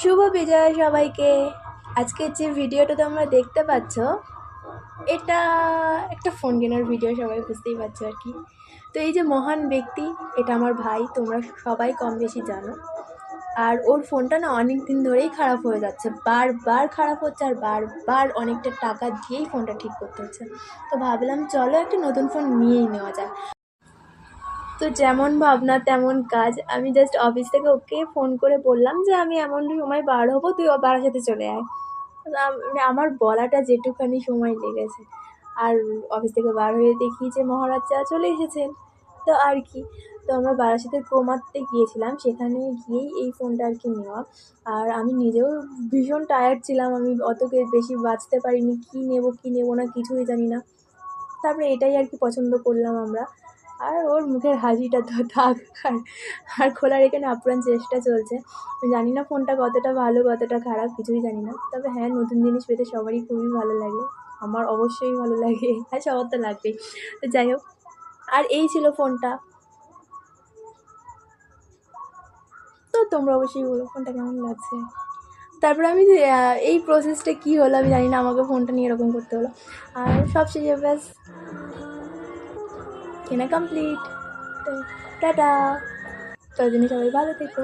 শুভ বিজয় সবাইকে। আজকের যে ভিডিওটা তোমরা দেখতে পাচ্ছ, এটা একটা ফোন কেনার ভিডিও সবাই বুঝতেই পারছ আর কি। তো এই যে মহান ব্যক্তি, এটা আমার ভাই, তোমরা সবাই কম বেশি জানো। আর ওর ফোনটা না অনেক দিন ধরেই খারাপ হয়ে যাচ্ছে। বারবার খারাপ হচ্ছে আর বারবার অনেকটা টাকা দিয়েই ফোনটা ঠিক করতে হচ্ছে। তো ভাবলাম, চলো একটা নতুন ফোন নিয়েই নেওয়া যায় তো যেমন ভাবনা, তেমন কাজ। আমি জাস্ট অফিস থেকে ওকে ফোন করে বললাম যে, আমি এমন সময় বার হব, তুই বারাসাতে চলে আয়। মানে আমার বলাটা যেটুখানি সময় লেগেছে। আর অফিস থেকে বার হয়ে দেখি যে মহারাজ চা চলে এসেছেন। তো আর কি। তো আমরা বারাসাতের ক্রোমাতে গিয়েছিলাম, সেখানে গিয়েই এই ফোনটা আর কি নেওয়া। আর আমি নিজেও ভীষণ টায়ার্ড ছিলাম, আমি অতকে বেশি বাঁচতে পারিনি, কী নেব কী নেব না, কিছুই জানি না। তারপরে এটাই আর কি পছন্দ করলাম আমরা। আর ওর মুখের হাসিটা তো থাক, আর আর খোলার এখানে আপ্রাণ চেষ্টা চলছে। জানি না ফোনটা কতটা ভালো, কতটা খারাপ, কিছুই জানি না। তবে হ্যাঁ নতুন জিনিস পেতে সবারই খুবই ভালো লাগে। আমার অবশ্যই ভালো লাগে হ্যাঁ সবার তো লাগবেই তো যাই হোক, আর এই ছিল ফোনটা। তো তোমরা অবশ্যই বলো, ফোনটা কেমন লাগছে? তারপরে আমি এই প্রসেসটা কী হলো আমি জানি না, আমাকে ফোনটা নিয়ে এরকম করতে হলো। আর সব শেষে ব্যাস। কেনা কমপ্লিট তো টাটা ততদিনে সবাই ভালো থেকো।